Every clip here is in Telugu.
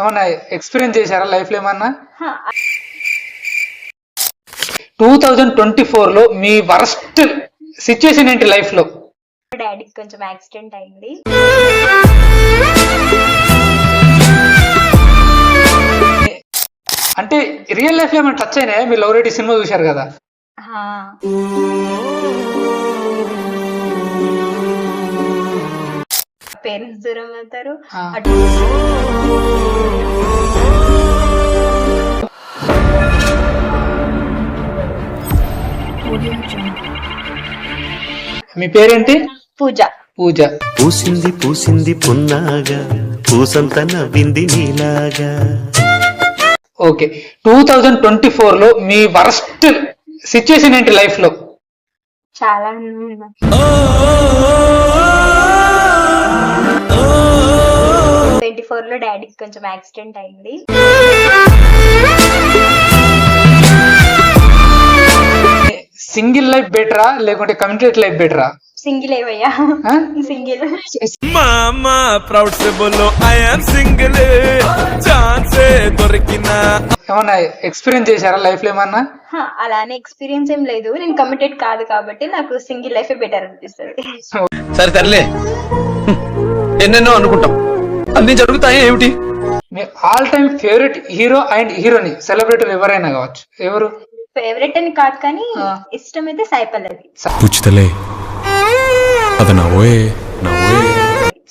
ఏమన్నా ఎక్స్పీరియన్స్ చేశారా లైఫ్లో ఏమన్నా? టూ థౌజండ్ ట్వంటీ ఫోర్లో మీ వరస్ట్ సిచ్యువేషన్ ఏంటి లైఫ్లో? డాడీకి కొంచెం యాక్సిడెంట్ అయింది. అంటే రియల్ లైఫ్లో ఏమైనా టచ్ అయినాయా? మీరు లవ్ సినిమా చూశారు కదా? పేరెంట్స్ దూరం అవుతారు. అటు మీ పేరేంటి? పూజ. పూజ. పూసింది పూసింది పున్నాగా పూసంత నవ్వింది నీలాగా. ఓకే. టూ థౌజండ్ ట్వంటీ ఫోర్లో మీ వరస్ట్ సిచ్యువేషన్ ఏంటి లైఫ్లో చాలా. ట్వంటీ ఫోర్లో డాడీకి కొంచెం యాక్సిడెంట్ అయింది. సింగిల్ లైఫ్ బెటరా లేకుంటే కమ్యూనిటీ లైఫ్ బెటరా? సింగిల్ ఏవయ్యా సింగిల్. మామా proud say I single chance ఏమన్నా ఎక్స్పీరియన్స్ చేశారా లైఫ్లో ఏమన్నా అలానే ఎక్స్పీరియన్స్ ఏం లేదు. నేను కమిటెడ్ కాదు కాబట్టి నాకు సింగిల్ లైఫ్ బెటర్ అనిపిస్తుంది. సరే తర్లే ఎన్నెన్నో అనుకుంటాం. అన్ని జరుగుతాయి ఏమిటి? మీ all time favourite hero and హీరోని సెలబ్రిటీలు ఎవరైనా కావచ్చు. ఎవరు? ఫేవరెట్ అని కాదు కానీ. ఇష్టం అయితే సాయి పల్లవి పుచ్చితలే అది నవ్వే నవ్వే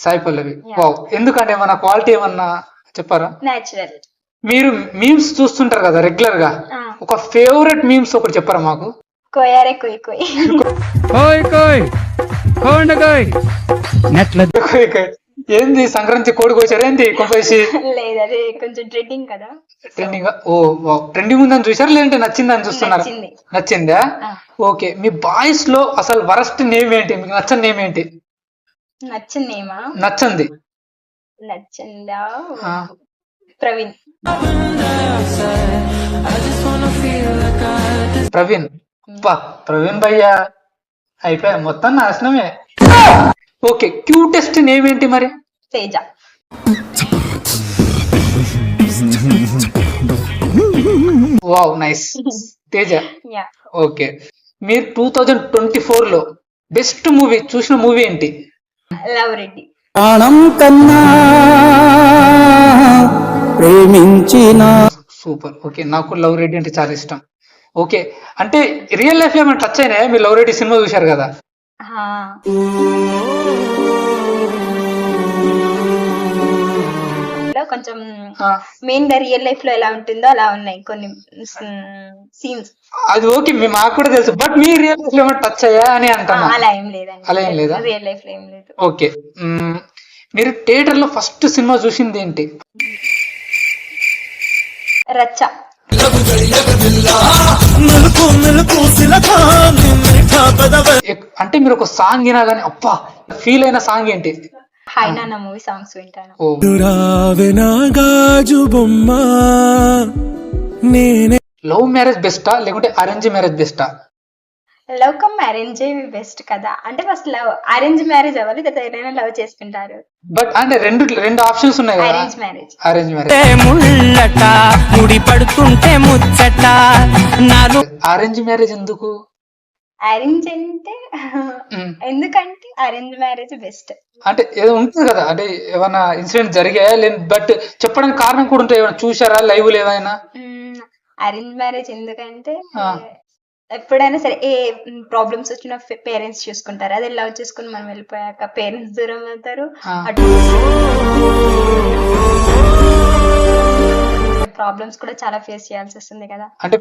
సాయి పల్లవి వావ్ ఎందుకంటే ఏమన్నా క్వాలిటీ ఏమన్నా చెప్పారా? న్యాచురల్ మీరు మీమ్స్ చూస్తుంటారు కదా రెగ్యులర్గా. ఒక ఫేవరెట్ మీమ్స్ ఒకటి చెప్పారా మాకు? కోయారే కొయ్ కొయ్. కోయ్ కోయ్. ఏంది సంక్రాంతి కోడి కోసారు ఏంది? కొంపేసి లేదు అదే కొంచెం ట్రెండింగ్ కదా. ట్రెండింగ్ ఓ ట్రెండింగ్ ఉందని చూసారా లేదంటే నచ్చిందని చూస్తున్నారా? నచ్చింది. ఓకే మీ బాయ్స్లో అసలు వరస్ట్ నేమ్ ఏంటి? మీకు నచ్చని నేమ్ ఏంటి? నచ్చిందేమా నచ్చంది. నచ్చిందా. ప్రవీణ్. ప్రవీణ్. ప్రవీణ్ భయ్యా. అయిపోయా మొత్తం నాశనమే. ఓకే క్యూటెస్ట్ నేమ్ ఏంటి మరి? Teja. Wow nice. Teja. Yeah. Okay. మీరు టూ థౌజండ్ ట్వంటీ ఫోర్లో బెస్ట్ మూవీ చూసిన మూవీ ఏంటి? లవ్ రెడ్డి ప్రాణం కన్నా ప్రేమించిన సూపర్. ఓకే నాకు లవ్ రెడ్డి అంటే చాలా ఇష్టం. ఓకే. అంటే రియల్ లైఫ్లో ఏమైనా టచ్ అయినాయా? మీరు లవ్ రెడ్డి సినిమా చూశారు కదా? కొంచెం మెయిన్గా రియల్ లైఫ్లో ఎలా ఉంటుందో అలా ఉన్నాయి కొన్ని సీన్స్ అది ఓకే మాకు కూడా తెలుసు. బట్ మీ రియల్ లైఫ్లో ఏమైనా టచ్ అయ్యా అని అంటున్నా. అలా ఏం లేదండి. అలా ఏం లేదా? రియల్ లైఫ్లో ఏం లేదు. ఓకే. మీరు థియేటర్లో ఫస్ట్ సినిమా చూసింది ఏంటి? రచ్చ. అంటే మీరు ఒక సాంగ్ వినా గానీ అప్పా ఫీల్ అయిన సాంగ్ ఏంటి? హాయ్ నాన్న మూవీ సాంగ్స్ వింటాను. ఓ. రావెనా గాజు బొమ్మ నేనే లవ్ మ్యారేజ్ బెస్టా లేకుంటే అరేంజ్ మ్యారేజ్ బెస్టా లవ్ కమ్ అరేంజ్ బెస్ట్ కదా. అంటే ఫస్ట్ లవ్ అరేంజ్ మ్యారేజ్ అవ్వాలి ఎవరైనా లవ్ చేసుకుంటారు. బట్ అంటే రెండు రెండు ఆప్షన్స్ ఉన్నాయి కదా. అరేంజ్ మ్యారేజ్ అరేంజ్ మ్యారేజ్ ముళ్ళట ముడి పడుతుంటే ముచ్చట నాలో అరేంజ్ మ్యారేజ్ ఎందుకు? అరేంజ్ అంటే. ఎందుకంటే అరేంజ్ మ్యారేజ్ బెస్ట్ అంటే ఏదో ఉంటుంది కదా అంటే ఏమైనా ఇన్సిడెంట్ జరిగాయా? లేదు బట్ చెప్పడానికి కారణం కూడా ఉంటాయి ఏమైనా చూసారా లైవ్ ఏమైనా అరేంజ్ మ్యారేజ్ ఎందుకంటే. ఎప్పుడైనా సరే ఏ ప్రాబ్లమ్స్ వచ్చినా పేరెంట్స్ చూసుకుంటారు. అదే లవ్ చేసుకుని మనం వెళ్ళిపోయాక పేరెంట్స్ దూరం అవుతారు. ప్రాబ్లమ్స్ కూడా చాలా ఫేస్ చేయాల్సి వస్తుంది కదా. అంటే